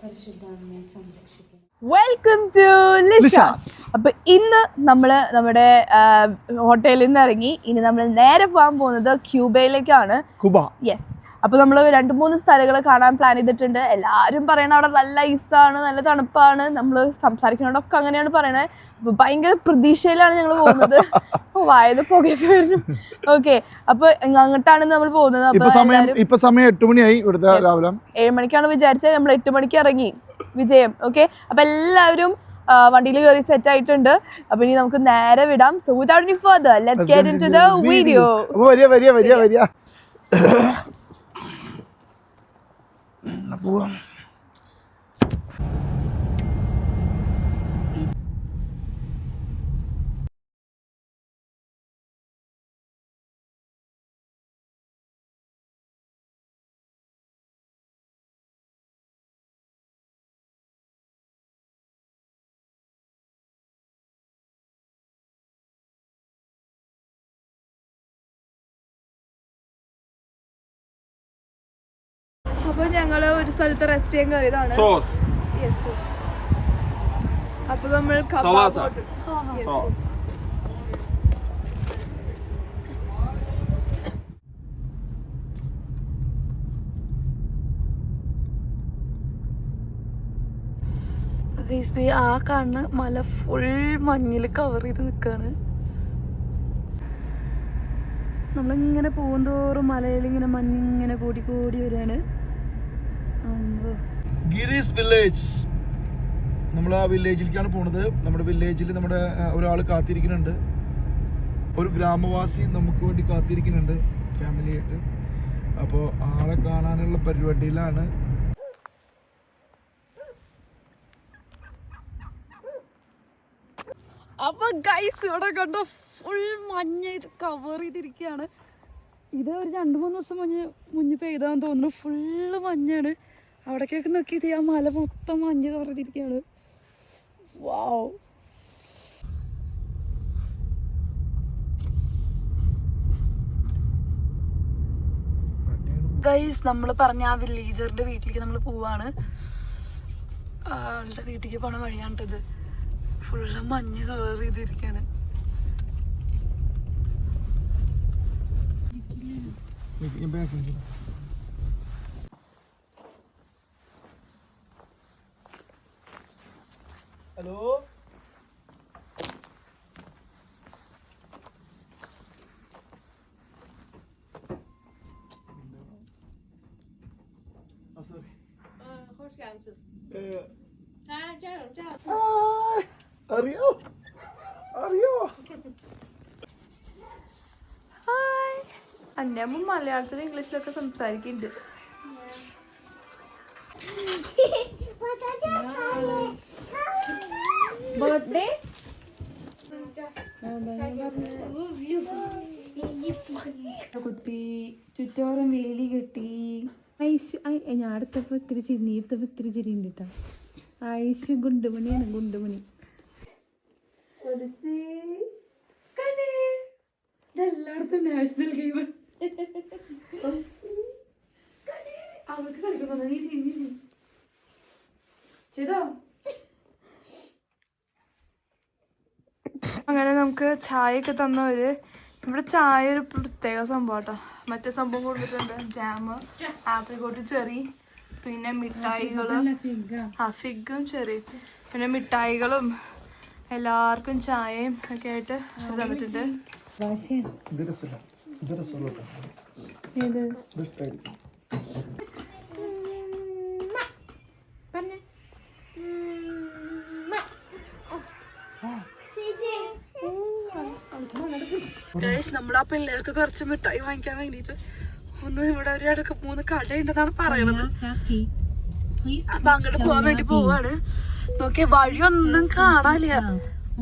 പരിശുദ്ധാത്മയെ സംരക്ഷിക്കണം welcome to Lisha ലിഷാസ്. അപ്പൊ ഇന്ന് നമ്മൾ നമ്മുടെ ഹോട്ടലിൽ നിന്ന് ഇറങ്ങി. ഇനി നമ്മൾ നേരെ പോകാൻ പോകുന്നത് ക്യൂബയിലേക്കാണ്. കുബ യെസ് അപ്പൊ നമ്മൾ രണ്ട് മൂന്ന് സ്ഥലങ്ങൾ കാണാൻ പ്ലാൻ ചെയ്തിട്ടുണ്ട്. എല്ലാവരും പറയണ അവിടെ നല്ല ഐസാണ് നല്ല തണുപ്പാണ്. നമ്മൾ സംസാരിക്കുന്നതൊക്കെ അങ്ങനെയാണ് പറയണത് അപ്പൊ ഭയങ്കര പ്രതീക്ഷയിലാണ് ഞങ്ങൾ പോകുന്നത്. വായത് പുകയൊക്കെ വരുന്നു. ഓക്കെ അപ്പൊ അങ്ങോട്ടാണ് നമ്മൾ പോകുന്നത്. അപ്പൊ സമയം ഇപ്പൊ സമയം എട്ട് മണിയായി ഇവിടുത്തെ രാവിലെ. ഏഴ് മണിക്കാണ് വിചാരിച്ചത്. നമ്മൾ എട്ട് മണിക്ക് ഇറങ്ങി. വിജയം ഓക്കെ അപ്പൊ എല്ലാവരും വണ്ടിയിൽ കയറി സെറ്റ് ആയിട്ടുണ്ട്. അപ്പൊ ഇനി നമുക്ക് നേരെ വിടാം. So without any further let's get into the video വരിയ വരിയ വരിയ വരിയ അപ്പോൾ പോവാം. അപ്പൊ ഞങ്ങൾ ഒരു സ്ഥലത്ത് റെസ്റ്റ് ചെയ്യാൻ കയറിയതാണ് സോസ്. അപ്പൊ നമ്മൾ Salata. Kebab Sauce. ആ കാണുന്ന മല ഫുൾ മഞ്ഞിൽ കവർ ചെയ്ത് നിക്കാണ് നമ്മളിങ്ങനെ പോകുന്തോറും മലയിൽ ഇങ്ങനെ മഞ്ഞിങ്ങനെ കൂടി കൂടി വരികയാണ്. Griz village. നമ്മൾ ആ വില്ലേജിലേക്കാണ് പോണത്. നമ്മുടെ വില്ലേജിൽ നമ്മുടെ ഒരാൾ കാത്തിരിക്കുന്നുണ്ട്. ഒരു ഗ്രാമവാസി നമുക്ക് വേണ്ടി കാത്തിരിക്കുന്നുണ്ട് ഫാമിലി ആയിട്ട്. അപ്പോൾ ആളെ കാണാനുള്ള പരിപാടിയിലാണ്. അപ്പൊ ഗൈസ് ഇവിടെ കണ്ടോ ഫുൾ മഞ്ഞായിട്ട് കവർ ചെയ്തിരിക്കുകയാണ് ഇത് ഒരു രണ്ട് മൂന്ന് ദിവസം മഞ്ഞ് മുന്നിൽ പെയ്താന്ന് തോന്നുന്നു. ഫുള്ള് മഞ്ഞാണ്. അവിടേക്കൊക്കെ നോക്കിയത് ആ മല മൊത്തം മഞ്ഞ് കവർന്നിരിക്കുകയാണ് വാവ് ഗൈസ് നമ്മൾ പറഞ്ഞ ആ വില്ലേജറിന്റെ വീട്ടിലേക്ക് നമ്മൾ പോവാണ്. ആളുടെ വീട്ടിലേക്ക് പോണ വഴിയാണിട്ടത് ഫുള്ള് മഞ്ഞ് കവർ ചെയ്തിരിക്കാണ് hello? Oh, sorry. Eh, ah, അറിയോ? അറിയോ? ഹായ് അന്നമ്മ മലയാളത്തിലും ഇംഗ്ലീഷിലൊക്കെ സംസാരിക്കുന്നുണ്ട് ബർത്ത്ഡേ കുത്തി ചുറ്റോറം വേലി കെട്ടി. ഐശു ഐ- ഞാൻ അടുത്തപ്പോ ഇത്തിരി ചിരി നീ എടുത്തപ്പോ ഇത്തിരി ചിരി ഉണ്ട് കേട്ടോ ഐശു ഗുണ്ടുമണിയാണ് ഗുണ്ടുമണി. എല്ലായിടത്തും നാഷണൽ ഗെയിം അവർക്ക് കളിക്കുന്നത് നീ ചിന്തി ചെയ്തോ ചായയൊക്കെ തന്നവര് ഇവിടെ ചായ ഒരു പ്രത്യേക സംഭവം കേട്ടോ മറ്റേ സംഭവം കൊടുത്തിട്ടുണ്ട്. ജാം ആപ്രിക്കോട്ട് ചെറി പിന്നെ മിഠായികളും. ആ ഫിഗും ചെറി. പിന്നെ മിഠായികളും എല്ലാവർക്കും ചായയും ഒക്കെ ആയിട്ട് തന്നിട്ടുണ്ട്. ഇത് ഗൈസ് നമ്മൾ ആ പിള്ളേർക്ക് കുറച്ച് മിഠായി വാങ്ങിക്കാൻ വേണ്ടിട്ട് ഒന്ന് ഇവിടെ ഒരു ഇടയ്ക്ക് മൂന്ന് കടയുണ്ടെന്നാണ് പറയണത്. അപ്പൊ അങ്ങോട്ട് പോവാൻ വേണ്ടി പോവാണ്. നോക്കിയ വഴിയൊന്നും കാണാനില്ല.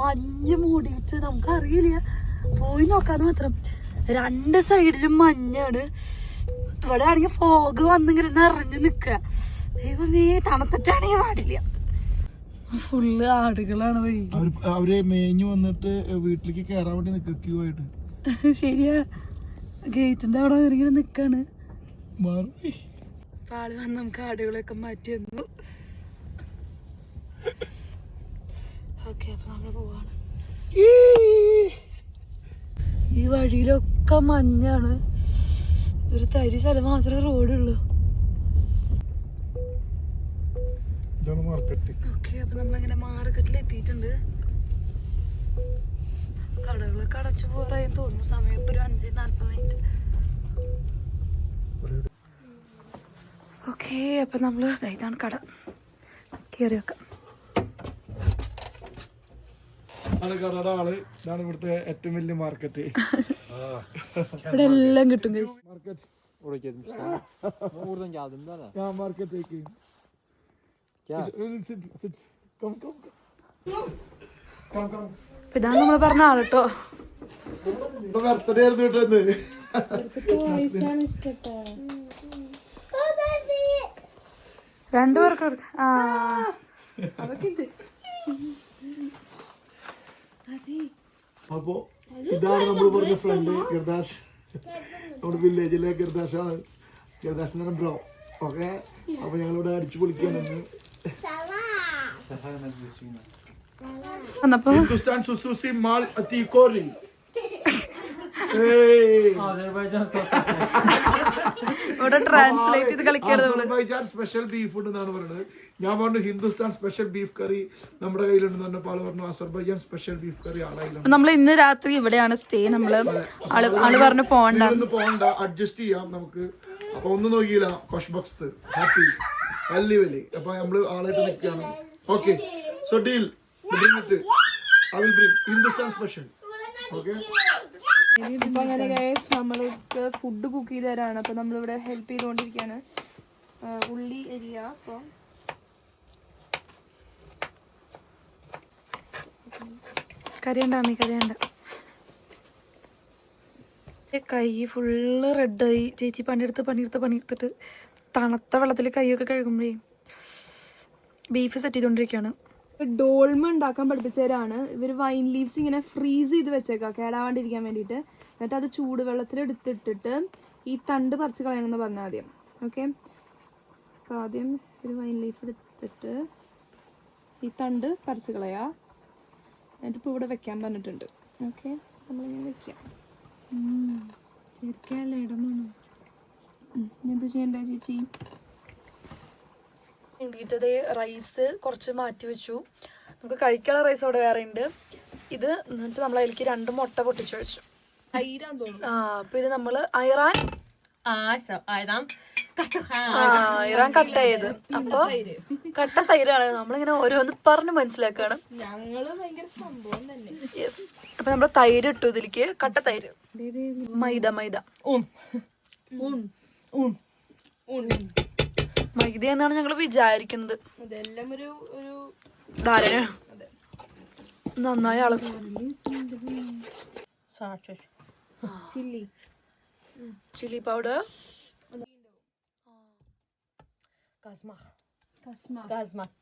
മഞ്ഞ് മൂടിയിട്ട് നമുക്ക് അറിയില്ല പോയി നോക്കാന്ന് മാത്രം. രണ്ട് സൈഡിലും മഞ്ഞാണ്. ഇവിടെ ആണെങ്കിൽ ഫോഗ് വന്നിങ്ങനെ നിറഞ്ഞു നിക്ക ദൈവമേ തണുത്തിട്ടാണെങ്കിൽ പാടില്ല ഫുള്ള് ആടുകളാണ് വഴി. അവർ മേഞ്ഞു വന്നിട്ട് വീട്ടിലേക്ക് കയറാൻ വേണ്ടി നിൽക്കുക ആയിട്ട്. ശരിയാ. ഗേറ്റിന്റെ അവിടെ ഇങ്ങനെ നിക്കാണ്. പാളി വന്ന് നമുക്ക് ആടുകളൊക്കെ മാറ്റി തന്നു ഓക്കെ അപ്പൊ നമ്മൾ പോവാണ്. ഈ. വഴിയിലൊക്കെ മഞ്ഞാണ്. ഒരു തരി സ്ഥലം മാത്രമേ റോഡുള്ളൂ. ഓക്കെ അപ്പൊ നമ്മളിങ്ങനെ മാർക്കറ്റിൽ എത്തിയിട്ടുണ്ട് കടകളൊക്കെ അടച്ചു പോറായി തോന്നുന്നു. സമയം ഇപ്പൊ ഒരു അഞ്ച് നാല്പത് മിനിറ്റ്. ഓക്കെ അപ്പൊ നമ്മൾ ഇതാണ് കട. കയറി വെക്കാം. ആണ് കടയുടെ ആൾ. ഇതാണ് ഇവിടുത്തെ ഏറ്റവും വലിയ മാർക്കറ്റ് ഇവിടെ എല്ലാം കിട്ടും. Market ne? അപ്പൊ ഇതാണ് നമ്മൾ പറഞ്ഞ ആളട്ടോ രണ്ടുപേർക്ക് ആ. അപ്പോ ഇതാണ് നമ്മൾ പറഞ്ഞ ഫ്രണ്ട് ഗിർദാഷ് നമ്മുടെ വില്ലേജിലെ ഗിർദാഷ് ആണ് ഗിർദാഷിന്റെ ബ്രോ ഓക്കെ? അപ്പൊ ഞങ്ങളിവിടെ അടിച്ചു പൊളിക്കാനെന്ന് വന്നപ്പോ ഹിന്ദുസ്ഥാൻ സുസൂസി മാൾ mal ati. ഇവിടെ ട്രാൻസ്ലേറ്റ് ചെയ്ത് കളിക്കരുത് അസർബൈജാൻ സ്പെഷ്യൽ ബീഫ് ഫുഡ് എന്നാണ് പറയുന്നത് ഞാൻ പറഞ്ഞു ഹിന്ദുസ്ഥാൻ സ്പെഷ്യൽ ബീഫ് കറി നമ്മുടെ കയ്യിലുണ്ടെന്ന് പറഞ്ഞു അസർബൈജാൻ സ്പെഷ്യൽ ബീഫ് കറി ആളായില്ല. നമ്മൾ ഇന്ന് രാത്രി ഇവിടെയാണ് സ്റ്റേ നമ്മൾ ആൾ ആൾ പറഞ്ഞു പോണ്ട. പോകണ്ട അഡ്ജസ്റ്റ് ചെയ്യാം നമുക്ക്. അപ്പൊ ഒന്നും നോക്കിയില്ല. കൊഷ്ബക്സ് ഹാപ്പി വലിയ വലിയ. അപ്പൊ നമ്മൾ ആളായിട്ട് നിൽക്കുകയാണ്. Okay so deal bring it. I will bring Hindustan special. Okay? ഇനിയിപ്പോ അങ്ങനെ ഗൈസ് നമ്മൾക്ക് ഫുഡ് കുക്ക് ചെയ്ത് തരാണ് അപ്പൊ നമ്മളിവിടെ ഹെൽപ്പ് ചെയ്തുകൊണ്ടിരിക്കുകയാണ് ഉള്ളി എരിയ അപ്പൊ കറിയണ്ട അമ്മി കറിയണ്ട കൈ ഫുള്ള് റെഡായി ചേച്ചി പണിയെടുത്ത് പണിയെടുത്ത് പണിയെടുത്തിട്ട് തണുത്ത വെള്ളത്തിൽ കൈയൊക്കെ കഴുകുമ്പോഴേ ബീഫ് സെറ്റ് ചെയ്തുകൊണ്ടിരിക്കുകയാണ് ഡോൾമ ഉണ്ടാക്കാൻ പഠിപ്പിച്ചവരാണ്. ഇവർ വൈൻ ലീവ്സ് ഇങ്ങനെ ഫ്രീസ് ചെയ്ത് വെച്ചേക്കാം കേടാവാണ്ടിരിക്കാൻ വേണ്ടിയിട്ട്. എന്നിട്ട് അത് ചൂടുവെള്ളത്തിൽ എടുത്തിട്ടിട്ട് ഈ തണ്ട് പറിച്ച് കളയണമെന്ന് പറഞ്ഞാൽ ആദ്യം. ഓക്കെ? അപ്പോൾ ആദ്യം ഒരു വൈൻ ലീഫ് എടുത്തിട്ട് ഈ തണ്ട് പറിച്ച് കളയാ. എന്നിട്ട് ഇപ്പോൾ ഇവിടെ വെക്കാൻ പറഞ്ഞിട്ടുണ്ട്. ഓക്കെ? നമ്മളിങ്ങനെ വെക്കാം. ശരിക്കല്ലേ ഇടമാണ് എന്താ ചെയ്യണ്ടേ ചേച്ചി? വേണ്ടിയിട്ടത് റൈസ് കുറച്ച് മാറ്റി വെച്ചു. നമുക്ക് കഴിക്കാനുള്ള റൈസ് അവിടെ വേറെ ഉണ്ട് ഇത് എന്നിട്ട് നമ്മൾ അതിലേക്ക് രണ്ട് മുട്ട പൊട്ടിച്ചു വെച്ചു. ആ അപ്പൊ ഇത് നമ്മൾ ഐറാൻ ഇറാൻ കട്ട് ചെയ്ത് അപ്പൊ കട്ട തൈരാണ്. നമ്മളിങ്ങനെ ഓരോന്ന് പറഞ്ഞ് മനസ്സിലാക്കാണ്. യെസ് അപ്പൊ നമ്മൾ തൈര് ഇട്ടു ഇതിലേക്ക്. കട്ട തൈര്. മൈദ മൈദ. Un. Un. മൈദ എന്നാണ് ഞങ്ങൾ വിചാരിക്കുന്നത്. ഇതെല്ലാം ഒരു ഒരു ധാരണ. നന്നായി അള Salça. Chilli. Chilli powder.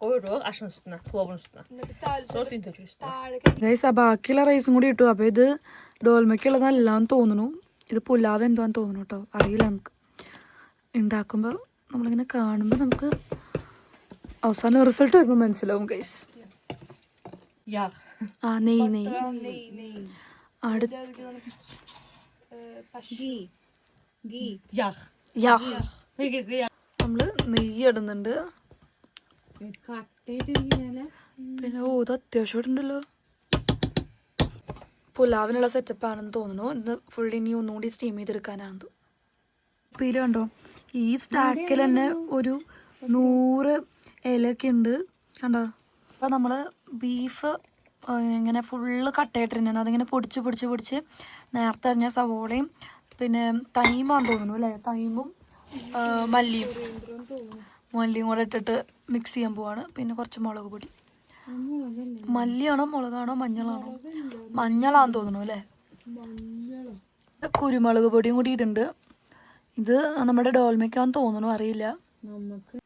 Koyuyoruz aşın üstüne, pilavın üstüne. Sonra ആ ബാക്കിയുള്ള റൈസും കൂടി ഇട്ടു. അപ്പൊ ഇത് ഡോൽമയ്ക്കുള്ളതല്ലാന്ന് തോന്നുന്നു. ഇത് പുലാവ് എന്താന്ന് തോന്നുന്നു കേട്ടോ. അറിയില്ല നമുക്ക്. ഉണ്ടാക്കുമ്പോൾ നമ്മളിങ്ങനെ കാണുമ്പോൾ നമുക്ക് അവസാനം റിസൾട്ട് വരുമ്പോൾ മനസ്സിലാവും ഗൈസ്. ആ നെയ് നെയ്. അടുത്ത. നമ്മൾ നെയ്യ് ഇടുന്നുണ്ട്. പിന്നെ ഓ ഇത് അത്യാവശ്യം ഉണ്ടല്ലോ. പുലാവിനുള്ള സെറ്റപ്പ് ആണെന്ന് തോന്നുന്നു. ഇന്ന് ഫുള്ളി ഇനി ഒന്നുകൂടി സ്റ്റീം ചെയ്തെടുക്കാനാണെന്ന്. പീലുണ്ടോ കണ്ടോ? ഈ സ്റ്റാക്കിൽ തന്നെ ഒരു നൂറ് ഇലയൊക്കെ ഉണ്ട് കണ്ടോ അപ്പോൾ നമ്മൾ ബീഫ് ഇങ്ങനെ ഫുള്ള് കട്ടയിട്ടിരുന്നു അതിങ്ങനെ പൊടിച്ച് പൊടിച്ച് പൊടിച്ച് നേരത്തെ അറിഞ്ഞ സവോളയും പിന്നെ തൈമാന്ന് തോന്നുന്നു അല്ലേ? തൈമും മല്ലിയും. മല്ലിയും കൂടെ ഇട്ടിട്ട് മിക്സ് ചെയ്യാൻ പോവാണ്. പിന്നെ കുറച്ച് മുളക് പൊടി. മല്ലിയാണോ മുളകാണോ മഞ്ഞളാണോ? മഞ്ഞളാന്ന് തോന്നുന്നു അല്ലേ? കുരുമുളക് പൊടിയും കൂടി ഇടുന്നുണ്ട് ഇത് നമ്മുടെ ഡോൾമയ്ക്കാന്ന് തോന്നുന്നു അറിയില്ല. നമുക്ക്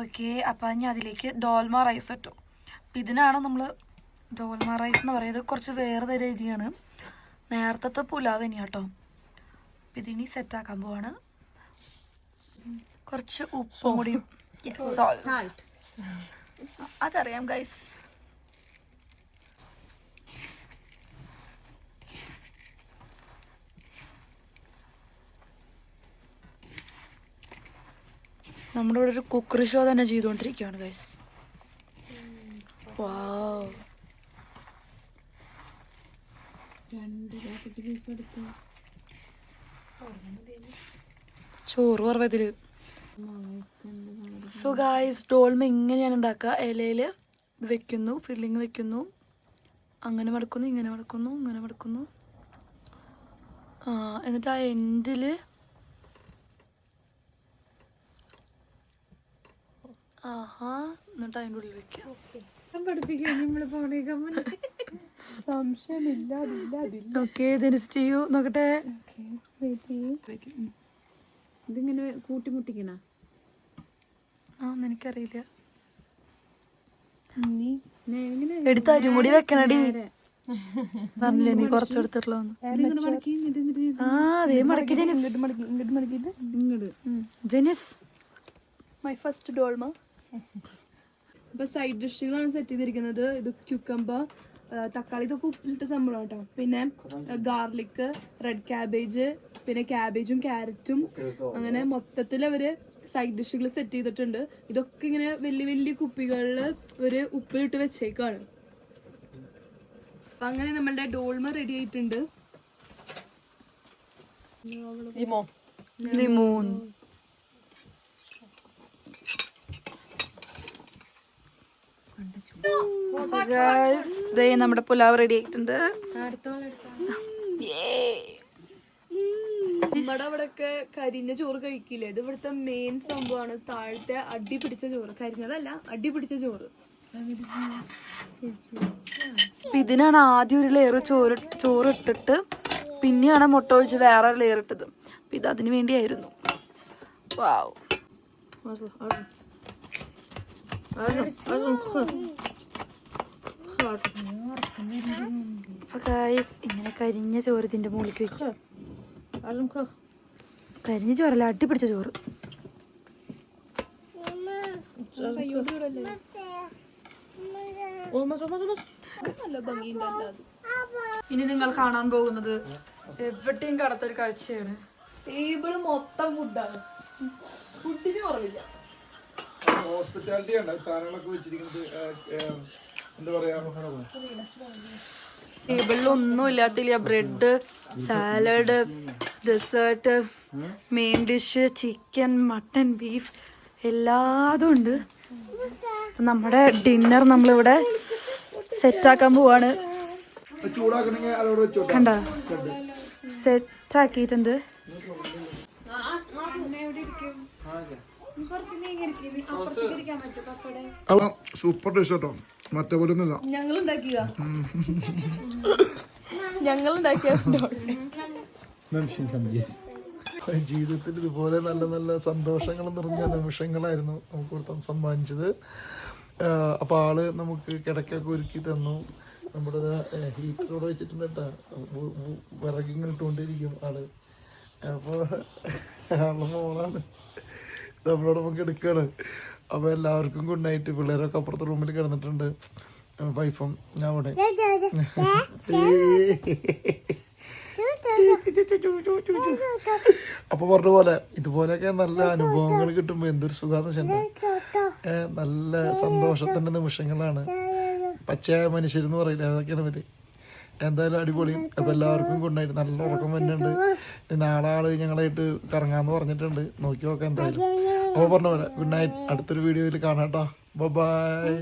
ഓക്കെ അപ്പൊ ഞാൻ അതിലേക്ക് ഡോൽമ റൈസ് ഇട്ടു. അപ്പൊ ഇതിനാണ് നമ്മൾ ഡോൽമ റൈസ് എന്ന് പറയുന്നത് കുറച്ച് വേറെ തരം രീതിയാണ്. നേരത്തെ പുലാവ് ഇനി കേട്ടോ. ഇതിനി സെറ്റ് ആക്കാൻ പോവാണ്. കുറച്ച് ഉപ്പും കൂടിയും. അതറിയാം ഗൈസ് നമ്മുടെ ഇവിടെ ഒരു കുക്കറി ഷോ തന്നെ ചെയ്തുകൊണ്ടിരിക്കുകയാണ് ഗൈസ് വാവ് ചോറ് കുറവതിൽ. സോ ഗായ്സ് ഡോൾമ ഇങ്ങനെയാണ് ഉണ്ടാക്കുക. ഇലയിൽ ഇത് വെക്കുന്നു ഫില്ലിങ് വെക്കുന്നു. അങ്ങനെ മടക്കുന്നു ഇങ്ങനെ മടക്കുന്നു ഇങ്ങനെ മടക്കുന്നു. എന്നിട്ട് ആ എൻഡിൽ ആഹാ എന്നിട്ട് അതിന്റെ ഉള്ളിൽ വെക്കാം. ഓക്കെ. ചെയ്യൂ. നോക്കട്ടെ. ഇതിങ്ങനെ കൂട്ടിമുട്ടിക്കണ? ആ എനിക്കറിയില്ല എടുത്ത് വെക്കണടി. പറഞ്ഞില്ലേ നീ കൊറച്ചെടുത്തിട്ടുള്ള ആ അതേ മടക്കി ജനിസ് ഇങ്ങോട്ട് ജനിസ് മൈ ഫസ്റ്റ് ഡോൾമ ഇപ്പൊ സൈഡ് ഡിഷുകളാണ് സെറ്റ് ചെയ്തിരിക്കുന്നത്. ഇത് ക്യൂക്കമ്പ തക്കാളി. ഇതൊക്കെ ഉപ്പിലിട്ട സംഭവം കേട്ടോ പിന്നെ ഗാർലിക്ക് റെഡ് ക്യാബേജ് പിന്നെ ക്യാബേജും ക്യാരറ്റും അങ്ങനെ മൊത്തത്തിൽ അവർ സൈഡ് ഡിഷുകൾ സെറ്റ് ചെയ്തിട്ടുണ്ട്. ഇതൊക്കെ ഇങ്ങനെ വലിയ വലിയ കുപ്പികളിൽ ഒരു ഉപ്പിലിട്ട് വെച്ചേക്കാണ്. അപ്പൊ അങ്ങനെ നമ്മളുടെ ഡോൾമ റെഡി ആയിട്ടുണ്ട്. ലിമോൺ ദേ നമ്മുടെ പുലാവ് റെഡി ആയിട്ടുണ്ട്. നമ്മുടെ അവിടെയൊക്കെ കരിഞ്ഞ ചോറ് കഴിക്കില്ലേ? ഇത് ഇവിടുത്തെ മെയിൻ സംഭവമാണ്. താഴത്തെ അടി പിടിച്ച ചോറ്. കരിഞ്ഞതല്ല അടി പിടിച്ച ചോറ്. ഇതിനാണ് ആദ്യം ഒരു ലെയർ ചോറ് ചോറ് ഇട്ടിട്ട് പിന്നെയാണ് മുട്ട ഒഴിച്ച് വേറെ ലെയർ ഇട്ടത്. അപ്പൊ ഇത് അതിന് വേണ്ടിയായിരുന്നു. വാവ് അപ്പൊ guys, ഇങ്ങനെ കരിഞ്ഞ ചോറ് ഇതിന്റെ മുകളിലേക്ക് വെക്കും. കരിഞ്ഞ ചോറല്ല അടി പിടിച്ച ചോറ്. ഇനി നിങ്ങൾ കാണാൻ പോകുന്നത് എവിടെയും കടത്തൊരു കാഴ്ചയാണ്. ടേബിൾ മൊത്തം ഫുഡാണ് ഫുഡിന് കുറവില്ല. ഹോസ്പിറ്റാലിറ്റി ആണ്. സാധനങ്ങളൊക്കെ വെച്ചിരിക്കുന്നത് എന്താ പറയാ? ടേബിളിൽ ഒന്നും ഇല്ലാത്തില്ല bread salad dessert main dish chicken mutton beef എല്ലാതും ഉണ്ട്. നമ്മുടെ ഡിന്നർ നമ്മളിവിടെ സെറ്റാക്കാൻ പോവാണ്. കണ്ട? സെറ്റാക്കിയിട്ടുണ്ട്. സൂപ്പർ ഡിഷ് കേട്ടോ. മറ്റേ പോലെ ഒന്നുമില്ല. ഞങ്ങൾ ഉണ്ടാക്കിയതാ ഞങ്ങൾ ഉണ്ടാക്കിയ ജീവിതത്തിൽ ഇതുപോലെ നല്ല നല്ല സന്തോഷങ്ങൾ നിറഞ്ഞ നിമിഷങ്ങളായിരുന്നു നമുക്ക് കൊടുത്താൻ സമ്മാനിച്ചത്. ആഹ് അപ്പൊ ആൾ നമുക്ക് കിടക്കൊക്കെ ഒരുക്കി തന്നു. നമ്മുടെ ഹീറ്ററോടെ വെച്ചിട്ടുണ്ട് കേട്ടോ. വിറകിങ്ങനെ ഇട്ടുകൊണ്ടിരിക്കും ആൾ. അപ്പൊ ആളുടെ മോളാണ്. നമ്മളോടൊപ്പം കിടക്കാണ്. അപ്പൊ എല്ലാവർക്കും ഗുഡ് നൈറ്റ് പിള്ളേരൊക്കെ അപ്പുറത്തെ റൂമിൽ കിടന്നിട്ടുണ്ട് വൈഫും ഞാൻ അവിടെ അപ്പൊ പറഞ്ഞ പോലെ ഇതുപോലെയൊക്കെ നല്ല അനുഭവങ്ങൾ കിട്ടുമ്പോ എന്തൊരു സുഖാന്ന് വെച്ചിട്ടുണ്ടോ നല്ല സന്തോഷത്തിന്റെ നിമിഷങ്ങളാണ് പച്ചയായ മനുഷ്യരെന്ന് പറയില്ല അതൊക്കെയാണ് ഇവർ എന്തായാലും അടിപൊളിയും അപ്പൊ എല്ലാവർക്കും ഗുഡായിട്ട് നല്ല ഉറക്കം വരുന്നുണ്ട് നാളാൾ നാളെ ഞങ്ങളായിട്ട് കറങ്ങാന്ന് പറഞ്ഞിട്ടുണ്ട് നോക്കി നോക്കാം എന്തായാലും അപ്പൊ പറഞ്ഞ പോലെ ഗുഡ് നൈറ്റ് അടുത്തൊരു വീഡിയോയിൽ കാണാം കേട്ടോ ബൈ